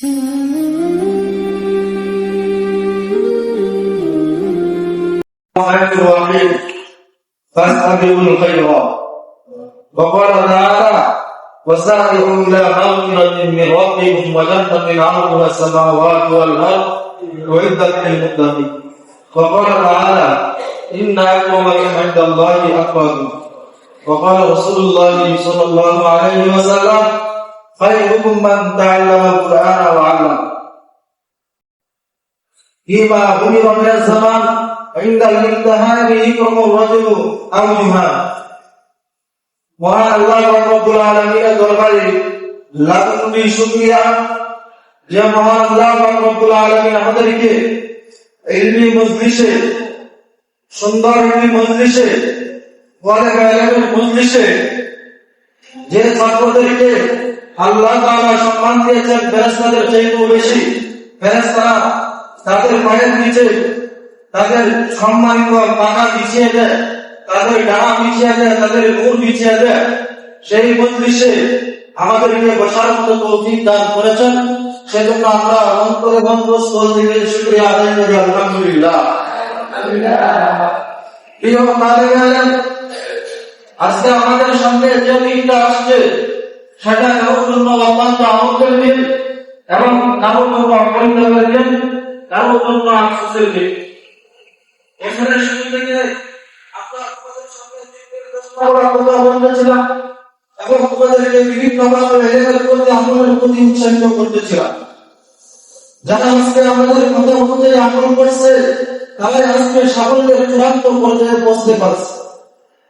خير الرحيم فاستبقوا الخيرات وقال تعالى وسارعوا إلى مغفرة من ربكم وجنة عرضها السماوات والارض اعدت للمتقين وقال تعالى ان اكرمكم عند الله اتقاكم وقال رسول الله صلى الله عليه وسلم خيركم من تعلم القران وعلمه فيما أمر من الزمان عند الامتحان يكرم الرجل أو يهان মহান আল্লাহ রব্বুল আলামিনের দরবারে লাখ কোটি শুকরিয়া যে মহান আল্লাহ রব্বুল আলামিন আমাদেরকে ইলমি মজলিসে সুন্দর ইলমি মজলিসে ওয়ালে ইলমের মজলিসে যে ছাত্রদেরকে আল্লাহ সম্মান দিয়েছেন ফেরেশতাদের চাইতেও বেশি। ফেরেশতারা তাদের পায়ের নিচে তাদের সম্মানিত পাকা বিছিয়ে দেয় তাদের ডানা বিছিয়ে দেয় তাদের নূর বিছিয়ে দেয়। সেই মজলিসে আমাদেরকে বসার মতো তৌফিক দান করেছেন। সেজন্য আমরা অন্তরে বন্ধস্থ থেকে শুক্রিয়া আদায় করি আলহামদুলিল্লাহ। প্রিয় আলেম, আজকে আমাদের সঙ্গে যে দিনটা আসছে, সেটা জন্য অত্যন্ত দিন এবং জন্য অপরিণতের দিন জন্য আফসোসের দিন। এখানে শুরু থেকে বিভিন্ন উৎসাহিত করতেছিলাম। আজকে আমাদের করছে আজকে সাফল্যের চূড়ান্ত পর্যায়ে পৌঁছতে পারছে।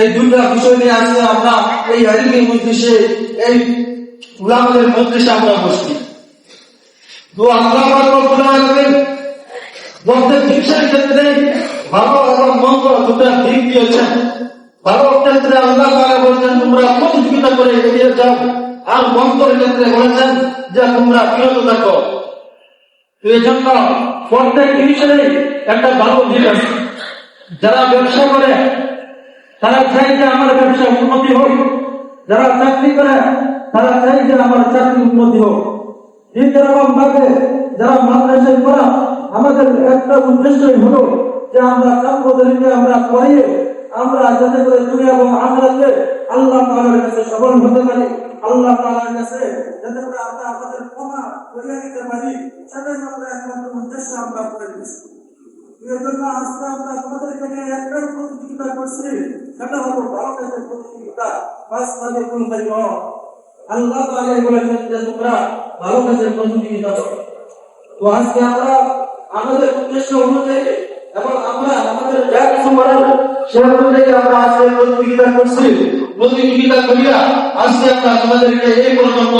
এই দুইটা বিষয় নিয়ে আজকে আমরা এই আইনি মজলিসে এই মজলিসে আমরা বসছি। তো ক্ষেত্রে ভালো দুটা ভালো ক্ষেত্রে আল্লাহ বলছেন, তোমরা করে ক্ষেত্রে যে, তোমরা এই জন্য প্রত্যেক একটা ভালো দিক আছে। যারা ব্যবসা করে তারা চাই যে আমার ব্যবসা উন্নতি হোক। যারা চাকরি করে, তারা চাই যে আমার চাকরি উন্নতি হোক। ঠিক এরকম ভাবে যারা মাদ্রাসায় পড়া, আমাদের একটা উদ্দেশ্যই হলো যে আমরা ছাত্রদেরকে আমরা পড়িয়ে আমরা যাতে করে দুনিয়া এবং আখরাতে আল্লাহ তাআলার কাছে সফল হতে পারি। আল্লাহ তাআলার কাছে যাতে করে আমরা আমাদের ক্ষমা করিয়ে নিতে পারি। সেটাই আমরা একমাত্র উদ্দেশ্য আমরা করে দিচ্ছি এর জন্য আজকে আমরা তোমাদেরকে নিয়ে একটাই প্রতিযোগিতা করছি। সেটা হলো? কাজের প্রতিযোগিতা বাস কাজে কোন ভালো কাজের প্রতিযোগিতা করো তো আমাদের উদ্দেশ্য অনুযায়ী এবং আমরা আমাদের যা কিছু করার সে আমরা আজকে প্রতিযোগিতা করছি প্রতিযোগিতা করিয়া আজকে আমরা এই পর্যন্ত